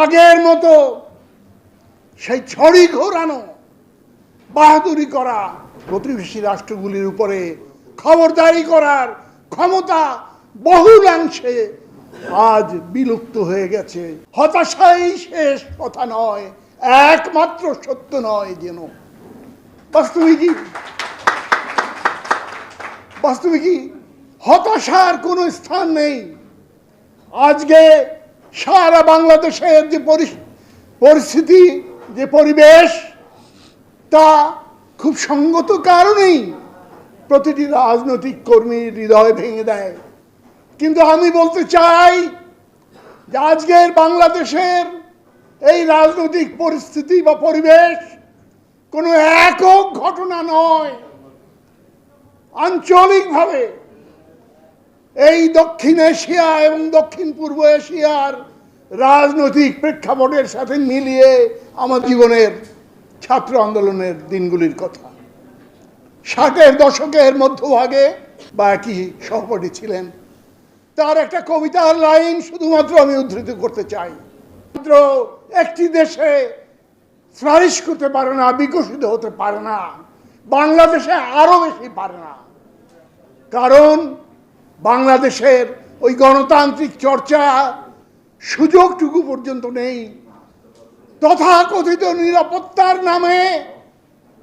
আগের মতো সেই ছড়ি ঘোরানো, বাহাদুরি করা, প্রতিবেশী রাষ্ট্রগুলির উপরে খবরদারি করার ক্ষমতা বহুলাংশে আজ বিলুপ্ত হয়ে গেছে। হতাশাই শেষ কথা নয়, একমাত্র সত্য নয় যেন। বাস্তবিকই। বাস্তবিকই। হতাশার কোনো স্থান নেই। আজকে সারা বাংলাদেশের যে পরিস্থিতি, যে পরিবেশ, তা খুব সঙ্গত কারণেই প্রতিটি রাজনৈতিক কর্মীর হৃদয় ভেঙে দেয়। কিন্তু আমি বলতে চাই যে আজকের বাংলাদেশের এই রাজনৈতিক পরিস্থিতি বা পরিবেশ কোনো একক ঘটনা নয়। আঞ্চলিকভাবে এই দক্ষিণ এশিয়া এবং দক্ষিণ পূর্ব এশিয়ার রাজনৈতিক প্রেক্ষাপটের সাথে মিলিয়ে আমার জীবনের ছাত্র আন্দোলনের দিনগুলির কথা। ষাটের দশকের মধ্যভাগে বা একই সহপাঠী ছিলেন। তার একটা কবিতার লাইন শুধুমাত্র আমি উদ্ধৃত করতে চাই। মাত্র একটি দেশে ফ্লারিশ করতে পারে না, বিকশিত হতে পারে না, বাংলাদেশে আরও বেশি পারে না। কারণ বাংলাদেশের ওই গণতান্ত্রিক চর্চা সুযোগটুকু পর্যন্ত নেই। তথাকথিত নিরাপত্তার নামে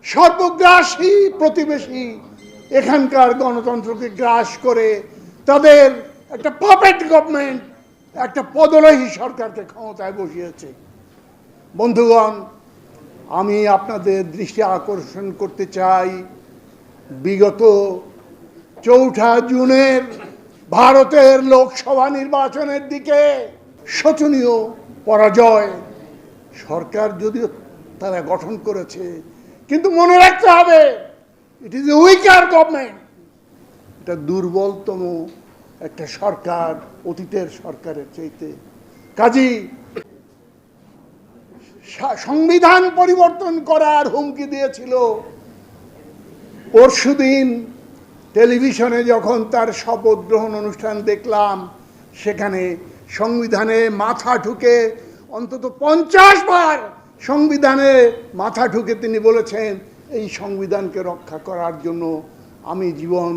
সর্বগ্রাসী প্রতিবেশী এখানকার গণতন্ত্রকে গ্রাস করে তাদের একটা পাপেট গভর্নমেন্ট একটা পদলহী সরকারকে ক্ষমতায় বসিয়েছে। বন্ধুগণ, আমি আপনাদের দৃষ্টি আকর্ষণ করতে চাই। বিগত চৌঠা জুনের ভারতের লোকসভা নির্বাচনের দিকে শোচনীয় পরাজয়। সরকার যদিও তারা গঠন করেছে, কিন্তু মনে রাখতে হবে it is a weaker government এটা দুর্বলতম একটা সরকার, অতীতের সরকারের চাইতে। কাজী সংবিধান পরিবর্তন করার হুমকি দিয়েছিল। পরশুদিন টেলিভিশনে যখন তার শপথ গ্রহণ অনুষ্ঠান দেখলাম, সেখানে সংবিধানে মাথা ঠুকে অন্তত পঞ্চাশ বার সংবিধানে মাথা ঠুকে তিনি বলেছেন, এই সংবিধানকে রক্ষা করার জন্য আমি জীবন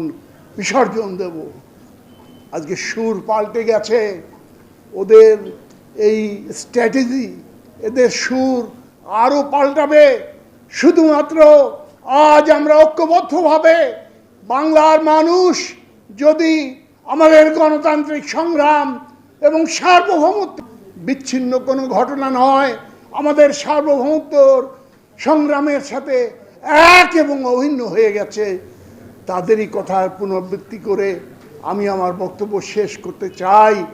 বিসর্জন দেব। আজকে সুর পাল্টে গেছে। ওদের এই স্ট্র্যাটেজি, এদের সুর আরও পাল্টাবে। শুধুমাত্র আজ আমরা ঐক্যবদ্ধভাবে বাংলার মানুষ যদি আমাদের গণতান্ত্রিক সংগ্রাম এবং সার্বভৌমত্ব বিচ্ছিন্ন কোনো ঘটনা নয়, আমাদের সার্বভৌমত্বর সংগ্রামের সাথে এক এবং অভিন্ন হয়ে গেছে, তাদেরই কথার পুনরাবৃত্তি করে আমি আমার বক্তব্য শেষ করতে চাই।